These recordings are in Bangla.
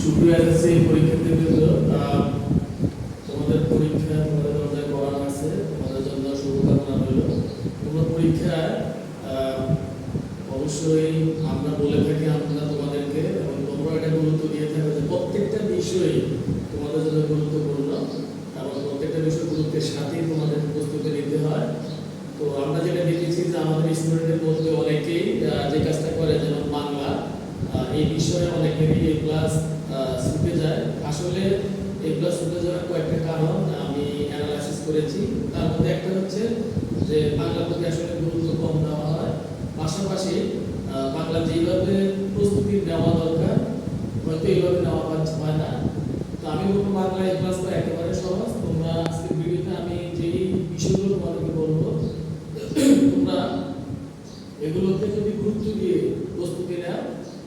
সুপ্রিয় এসএসসি পরীক্ষার্থীবৃন্দ আহ, তোমাদের পরীক্ষা তোমাদের জন্য পড়ানো আছে তোমাদের জন্য শুভকামনা রইল। তোমরা পরীক্ষায় অবশ্যই আমরা বলে থাকি আমরা তোমাদেরকে এবং তোমরা এটা গুরুত্ব দিয়ে থাকো যে প্রত্যেকটা বিষয়ই তোমাদের জন্য গুরুত্বপূর্ণ এবং প্রত্যেকটা বিষয় গুরুত্বের সাথেই তোমাদের প্রস্তুতি নিতে হয়। তো আমরা যেটা দেখেছি যে আমাদের স্টুডেন্টের মধ্যে অনেকেই যে কাজটা করে যেমন এই বিষয়ে অনেকেরই এ প্লাস ছুটে যায়। আসলে এ প্লাস ছুটে যাওয়ার কয়েকটা কারণ আমি অ্যানালাইসিস করেছি। তার মধ্যে একটা হচ্ছে যে বাংলা প্রতি আসলে গুরুত্ব কম দেওয়া হয়। পাশাপাশি বাংলা যেইভাবে প্রস্তুতি নেওয়া দরকার, হয়তো এইভাবে নেওয়া হয় না। তো আমি বলব বাংলা এ প্লাস একেবারে সহজ। তোমরা আজকের ভিডিওতে আমি যেই বিষয়গুলো তোমাদেরকে বলব, তোমরা এগুলোতে যদি গুরুত্ব দিয়ে প্রস্তুতি নাও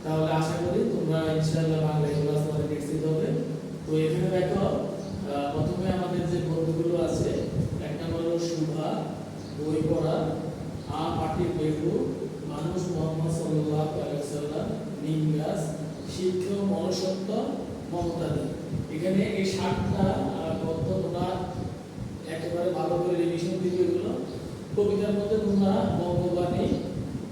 তাহলে আশা করি তোমরা ইনশাআল্লাহ বাংলা ক্লাস তোমাদের নিশ্চিত হবে। তো এখানে দেখো প্রথমে আমাদের যে বন্ধুগুলো আছে, একটা হলো শুভা, বই পড়া, আ পাটি বেগু, মানুষ মোহাম্মদ সাল্লাল্লাহু আলাইহি ওয়াসাল্লাম নিঙ্গাস শিক্ষা মনুষ্যত্ব মমতাদি এখানে এই সাতটা গদ্য তোমরা একেবারে ভালো করে রিভিশন দিবে এগুলো। কবিতার মধ্যে তোমরা বঙ্গবাণী,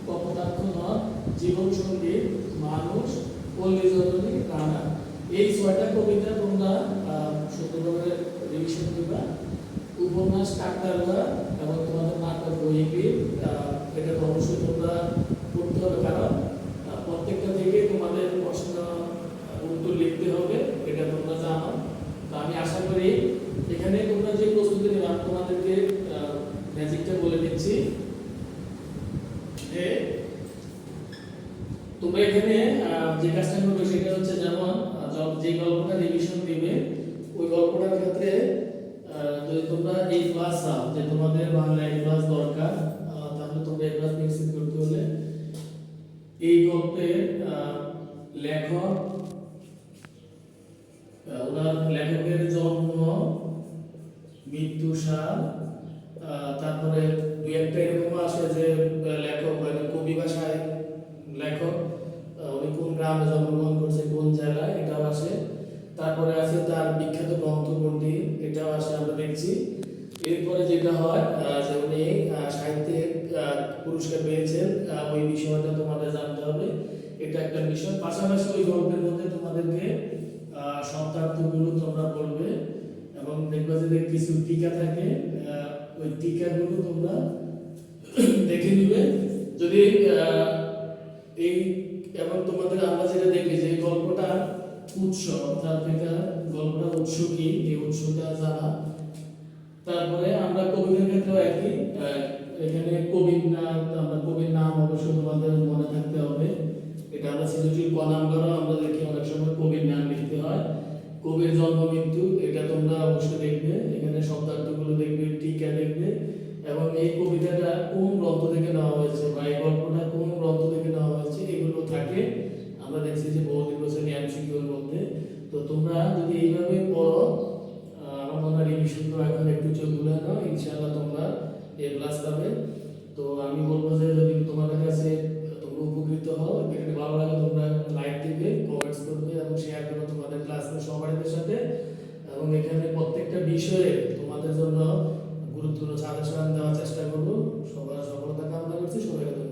কপোতাক্ষ নদ জীবন সংগীত মানুষ, পল্লী জননী, রানা। এই ছয়টা কবিতা তোমরা সুন্দরভাবে রিভিশন দিবা, উপন্যাস কাকতারুয়া এবং তোমাদের নাটক বইকে এটা অবশ্যই তোমরা পড়তে হবে, কারণ প্রত্যেকটা থেকে তোমাদের প্রশ্ন উত্তর লিখতে হবে, এটা তোমরা জানো। আমি আশা করি, এখানে তোমরা যে প্রস্তুতি নেবে আমি তোমাদেরকে ম্যাজিকটা বলে দিচ্ছি যে তোমরা এখানে যে কাজটা করবে সেটা হচ্ছে যেমন যে গল্পটা রিভিশন দিবে, ওই গল্পটার ক্ষেত্রে যদি তোমরা এই ক্লাস চাও, যে তোমাদের বাংলা এই ক্লাস দরকার তাহলে তোমরা এই ক্লাস নিশ্চিত করতে হলে এই গল্পের লেখক ওনার লেখকের জন্ম, মৃত্যু, সাল তারপরে দুই একটা এরকম আসে যে লেখক মানে কবি ভাষায় লেখক উনি কোন গ্রামে জন্মগ্রহণ করছে, কোন জেলায় এটাও আসে। তারপরে আছে তার বিখ্যাত গ্রন্থ কোনটি এটাও আসে আমরা দেখছি। এরপরে যেটা হয় যে উনি সাহিত্যে পুরস্কার পেয়েছেন ওই বিষয়টা তোমাদের জানতে হবে। এটা একটা বিষয়। পাশাপাশি ওই গল্পের মধ্যে তোমাদেরকে শব্দার্থগুলো তোমরা বলবে এবং দেখবে যে কিছু টিকা থাকে। ওই টিকাগুলো তোমরা দেখে নিবে। যদি উৎস অর্থাৎ এটা গল্পটা উৎস কি? এই উৎসটা জানা। তারপরে আমরা কবিদের ক্ষেত্রেও একই। এখানে কবির নাম আমরা কবির নাম অবশ্যই তোমাদের মনে থাকতে হবে। এটা আমরা সৃজনশীল ক নাম্বারও আমরা দেখি অনেক সময় কবির নাম লিখতে হয়। কবির জন্ম মৃত্যু, এটা তোমরা অবশ্যই দেখবে। এখানে শব্দার্থগুলো দেখবে, টিকা দেখবে। এবং এই কবিতাটা কোন গ্রন্থ থেকে নেওয়া হয়েছে বা ইনশাআল্লাহ তোমরা এ প্লাস পাবে। তো আমি বলব যে যদি তোমাদের কাছে তোমরা উপকৃত হও, ভিডিওটি ভালো লাগে, তোমরা লাইক দিবে কমেন্টস করবে এবং শেয়ার করবে তোমাদের ক্লাসমেট সবাইদের সাথে। এবং এখানে প্রত্যেকটা বিষয়ে তোমাদের জন্য গুরুত্বপূর্ণ সাজেশন দেওয়ার চেষ্টা করব। সবার সফলতা কামনা করছি, সবাইকে